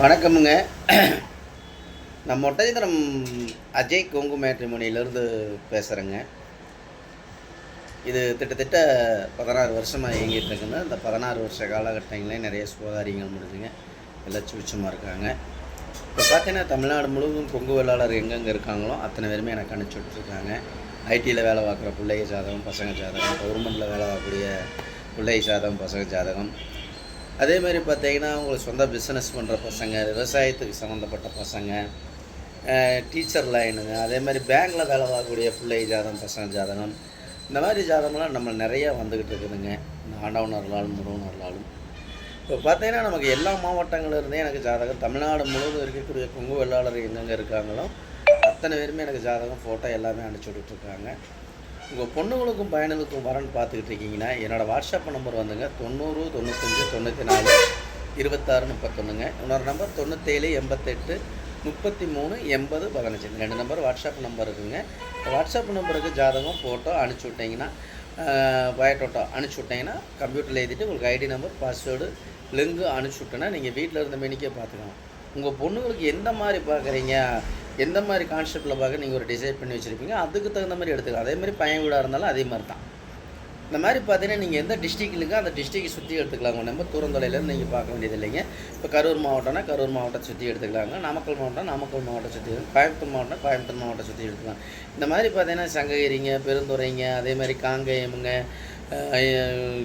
வணக்கமுங்க. நான் மொட்டையந்திரம் அஜய் கொங்கு மேட்ரிமோனியிலேருந்து பேசுகிறேங்க இது கிட்டத்தட்ட பதினாறு வருஷமாக இயங்கிட்டு இருக்குங்க. இந்த பதினாறு வருஷ காலகட்டங்களே நிறைய சுபகாரியங்கள் முடிஞ்சுங்க. எல்லாம் சுவிச்சமாக இருக்காங்க. இப்போ பார்த்தீங்கன்னா தமிழ்நாடு முழுவதும் கொங்கு வேளாளர் எங்கெங்கே இருக்காங்களோ அத்தனை பேருமே எனக்கு அனுப்பிச்சி விட்ருக்காங்க ஐடியில் வேலை பார்க்குற பிள்ளைய ஜாதகம் பசங்க ஜாதகம் கவர்மெண்ட்டில் வேலை பார்க்கக்கூடிய பிள்ளை ஜாதகம் பசங்க ஜாதகம். அதே மாதிரி பார்த்தீங்கன்னா உங்களுக்கு சொந்த பிஸ்னஸ் பண்ணுற பசங்க விவசாயத்துக்கு சம்மந்தப்பட்ட பசங்க டீச்சர் லைனுங்க அதே மாதிரி பேங்க்கில் வேலை வரக்கூடிய பிள்ளை ஜாதகம் பசங்க ஜாதகம் இந்த மாதிரி ஜாதகம்லாம் நம்ம நிறையா வந்துக்கிட்டு இருக்குதுங்க. இந்த ஆண்டவனர்களாலும் முருகனர்களாலும் இப்போ பார்த்தீங்கன்னா நமக்கு எல்லா மாவட்டங்கள்லேருந்தே எனக்கு ஜாதகம் தமிழ்நாடு முழுவதும் இருக்கக்கூடிய கொங்கு வெள்ளாளர் எங்கெங்கே இருக்காங்களோ அத்தனை பேருமே எனக்கு ஜாதகம் ஃபோட்டோ எல்லாமே அனுப்பிச்சி விட்டுட்ருக்காங்க உங்கள் பொண்ணுங்களுக்கும் பையனுக்கும் வரன்னு பார்த்துக்கிட்டு இருக்கீங்கன்னா என்னோடய வாட்ஸ்அப் நம்பர் வந்துங்க தொண்ணூறு தொண்ணூத்தஞ்சு தொண்ணூற்றி நாலு இருபத்தாறு முப்பத்தொன்றுங்க இன்னொரு நம்பர் தொண்ணூற்றேழு எண்பத்தெட்டு முப்பத்தி மூணு எண்பது பதினஞ்சு. ரெண்டு நம்பர் வாட்ஸ்அப் நம்பர் இருக்குங்க. வாட்ஸ்அப் நம்பருக்கு ஜாதகம் ஃபோட்டோ அனுப்பிச்சி விட்டிங்கன்னா பயோட்டோட்டோ அனுப்பிச்சி விட்டிங்கன்னா கம்ப்யூட்டரில் எழுதிட்டு உங்களுக்கு ஐடி நம்பர் பாஸ்வேர்டு லிங்கு அனுப்பிச்சி விட்டேன்னா நீங்கள் வீட்டில் இருந்த மெனிக்கே பார்த்துக்கலாம். உங்கள் பொண்ணுங்களுக்கு எந்த மாதிரி பார்க்குறீங்க? எந்த மாதிரி கான்செப்டில் பார்க்க நீங்கள் ஒரு டிசைட் பண்ணி வச்சுருப்பீங்க அதுக்கு தகுந்த மாதிரி எடுத்துக்கலாம். அதே மாதிரி பையன் வீடாக இருந்தாலும் அதே மாதிரி தான். இந்த மாதிரி பார்த்தீங்கன்னா நீங்கள் எந்த டிஸ்ட்ரிக்ட் அந்த டிஸ்ட்ரிக்ட் சுற்றி எடுத்துக்கலாங்க நம்ம தூரந்தொலையிலேருந்து நீங்கள் பார்க்க வேண்டியது இல்லைங்க. இப்போ கரூர் மாவட்டம்னா கரூர் மாவட்டத்தை சுற்றி எடுத்துக்கலாங்க. நாமக்கல் மாவட்டம் நாமக்கல் மாவட்டம் சுற்றி கோயம்புத்தூர் மாவட்டம் கோயம்புத்தூர் மாவட்டம் சுற்றி எடுத்துக்கலாம். இந்த மாதிரி பார்த்தீங்கன்னா சங்ககிரிங்க பெருந்துறைங்க அதே மாதிரி காங்கேயமுங்க நிறையா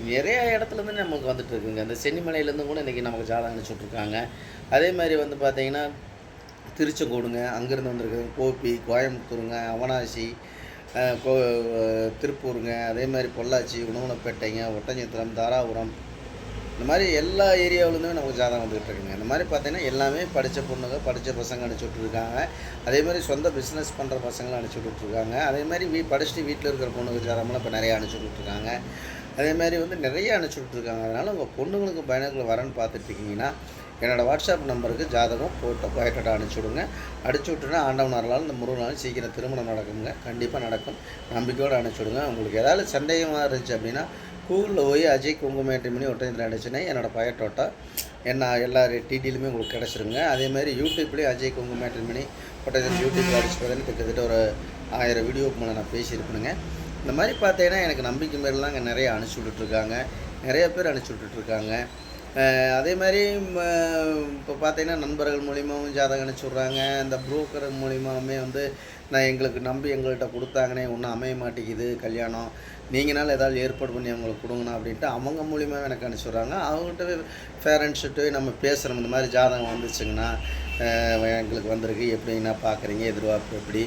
நிறைய இடத்துலேருந்து நமக்கு வந்துட்டு இருக்குங்க. இந்த சென்னிமலையிலேருந்து கூட இன்றைக்கி நமக்கு ஜாதகம் அனுப்பிச்சி விட்ருக்காங்க அதே மாதிரி வந்து பார்த்தீங்கன்னா திருச்செங்கோடுங்க அங்கேருந்து வந்திருக்குது கோபி கோயம்புத்தூருங்க அவனாசி கோ திருப்பூருங்க. அதே மாதிரி பொள்ளாச்சி உணவுணப்பேட்டைங்க ஒட்டஞ்சத்திரம் தாராபுரம். இந்த மாதிரி எல்லா ஏரியாவிலேருந்துமே நமக்கு ஜாதகம் வந்துகிட்டு இருக்குங்க. இந்த மாதிரி பார்த்தீங்கன்னா எல்லாமே படித்த பொண்ணுங்க படித்த பசங்க அனுப்பிச்சி விட்ருக்காங்க அதே மாதிரி சொந்த பிஸ்னஸ் பண்ணுற பசங்களும் அனுப்பிச்சி விட்ருக்காங்க அதே மாதிரி வீ படிச்சுட்டு வீட்டில் இருக்கிற பொண்ணுக்கு ஜாதகம்லாம் இப்போ நிறையா அனுப்பிச்சி விட்ருக்காங்க அதே மாதிரி வந்து நிறைய அனுப்பிச்சி விட்ருக்காங்க அதனால் உங்கள் பொண்ணுங்களுக்கு பயணங்களுக்கு வரேன்னு பார்த்துட்ருக்கீங்கன்னா என்னோடய வாட்ஸ்அப் நம்பருக்கு ஜாதகம் ஃபோட்டோ பயோட்டா அனுப்பிச்சி விடுங்க. அடிச்சு விட்டுனா ஆண்டவன் இந்த முருகன் நாள் சீக்கிரம் திருமணம் நடக்குங்க. கண்டிப்பாக நடக்கும். நம்பிக்கையோடு அனுப்பிச்சி விடுங்க. உங்களுக்கு ஏதாவது சந்தேகமாக இருந்துச்சு அப்படின்னா கூகுளில் போய் அஜய் குங்குமேட்டிமணி ஒட்டஞ்சந்திரன் அடிச்சுன்னா என்னோடய பயோட்டோட்டா என்ன எல்லா டீட்டெயிலுமே உங்களுக்கு கிடச்சிருங்க. அதேமாதிரி யூடியூப்லேயும் அஜய் குங்குமேட்டிமணி ஒட்டஞ்சந்திரன் யூடியூப்பில் அடிச்சு பார்த்தீங்கன்னா கிட்டத்தட்ட ஒரு ஆயிரம் வீடியோக்கு மேலே நான் பேசியிருப்பேனுங்க. இந்த மாதிரி பார்த்தீங்கன்னா எனக்கு நம்பிக்கை மாரிலாம் இங்கே நிறைய அனுப்பிச்சி விட்டுட்ருக்காங்க. நிறைய பேர் அனுப்பிச்சி விட்டுட்ருக்காங்க. அதே மாதிரி இப்போ பார்த்தீங்கன்னா நண்பர்கள் மூலியமாகவும் ஜாதகம் அனுப்பிச்சி விட்றாங்க. இந்த புரோக்கர் மூலியமாகவுமே வந்து நான் எங்களுக்கு நம்பி எங்கள்கிட்ட கொடுத்தாங்கன்னே ஒன்றும் அமைய மாட்டேங்குது. கல்யாணம் நீங்களால் ஏதாவது ஏற்பாடு பண்ணி அவங்களுக்கு கொடுங்கண்ணா அப்படின்ட்டு அவங்க மூலியமாக எனக்கு அனுப்பிச்சி விட்றாங்க. அவங்ககிட்ட பேரண்ட்ஸ்கிட்ட நம்ம பேசுகிறோம் இந்த மாதிரி ஜாதகம் வந்துச்சுங்கன்னா எங்களுக்கு வந்திருக்கு. எப்படிங்கண்ணா பார்க்குறீங்க? எதிர்பார்ப்பு எப்படி?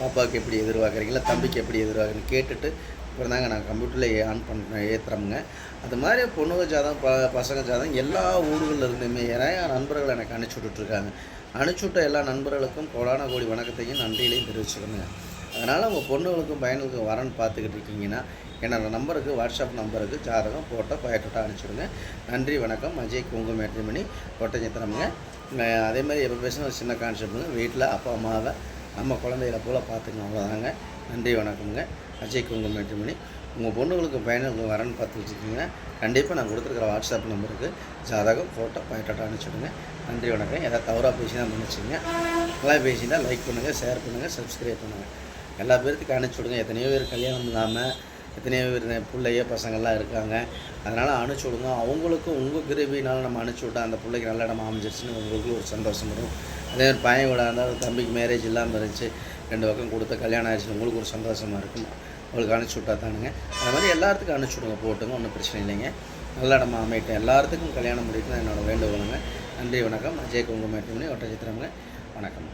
பாப்பாவுக்கு எப்படி எதிர்பார்க்குறீங்களா? தம்பிக்கு எப்படி எதிர்பார்க்குறீங்க? கேட்டுட்டு அப்புறம் தாங்க நான் கம்ப்யூட்டரில் ஆன் பண்ண ஏற்றுறோமுங்க அது மாதிரி பொண்ணுங்க ஜாதகம் ப பசங்க ஜாதகம் எல்லா ஊர்களில் இருந்துமே நிறையா நண்பர்கள் எனக்கு அனுப்பிச்சி விட்டுட்ருக்காங்க. அனுப்பிச்சி விட்ட எல்லா நண்பர்களுக்கும் கோடான கோடி வணக்கத்தையும் நன்றியிலையும் தெரிவிச்சுக்கணுங்க. அதனால் உங்கள் பொண்ணுங்களுக்கும் பையனுக்கும் வரன்னு பார்த்துக்கிட்டு இருக்கீங்கன்னா என்னோடய நம்பருக்கு வாட்ஸ்அப் நம்பருக்கு ஜாதகம் ஃபோட்டோ பயட்டோட்டா அனுப்பிச்சுடுங்க. நன்றி வணக்கம். அஜய் குங்கும மேட்ரிமணி ஒட்டஞ்சத்திரமுங்க அஹ் அதே மாதிரி எப்போ பேசினா ஒரு சின்ன கான்செப்ட்டுங்க வீட்டில் அப்பா அம்மாவை நம்ம குழந்தைகளை போல் பார்த்துக்கணும். அவ்வளோதாங்க நன்றி வணக்கம்ங்க. அஜய் குங்கு மேட்டுமணி. உங்கள் பொண்ணுங்களுக்கு பையனுக்கு வரன்னு பார்த்து இருக்கீங்கன்னா கண்டிப்பாக நான் கொடுத்துருக்குற வாட்ஸ்அப் நம்பருக்கு ஜாதகம் ஃபோட்டோ பயட்டோட்டா அனுப்பிச்சுடுங்க நன்றி வணக்கம். எதாவது தவறாக பேசி தான் நினச்சிங்க நல்லா பேசினா லைக் பண்ணுங்கள் ஷேர் பண்ணுங்கள் சப்ஸ்கிரைப் பண்ணுங்கள் எல்லா பேர்த்துக்கும் அனுப்பிச்சி விடுங்க. எத்தனையோ பேர் கல்யாணம் இல்லாமல் எத்தனையோ பேர் பிள்ளைய பசங்கள்லாம் இருக்காங்க. அதனால் அனுப்பிச்சி விடுங்க. அவங்களுக்கும் உங்கள் கிருபினால் நம்ம அனுப்பிச்சி விட்டா அந்த பிள்ளைக்கு நல்ல இடமா அமைஞ்சிருச்சுன்னு உங்களுக்கு ஒரு சந்தோஷம் வரும். அதே மாதிரி பையன் கூட இருந்தால் தம்பிக்கு மேரேஜ் இல்லாமல் இருந்துச்சு. ரெண்டு பக்கம் கொடுத்த கல்யாணம் ஆயிடுச்சு உங்களுக்கு ஒரு சந்தோஷமாக இருக்கும். உங்களுக்கு அனுப்பிச்சி விட்டா தானுங்க. அந்த மாதிரி எல்லாத்துக்கும் அனுப்பிச்சி விடுங்க போட்டுங்க ஒன்றும் பிரச்சனை இல்லைங்க. நல்ல இடமா அமைட்டேன் எல்லாத்துக்கும் கல்யாணம் முடிக்கணும் என்னோட வேண்டுகோளுங்க. நன்றி வணக்கம். அஜய் குங்குமேட்டமணி ஒட்டச்சித்திரங்க வணக்கம்.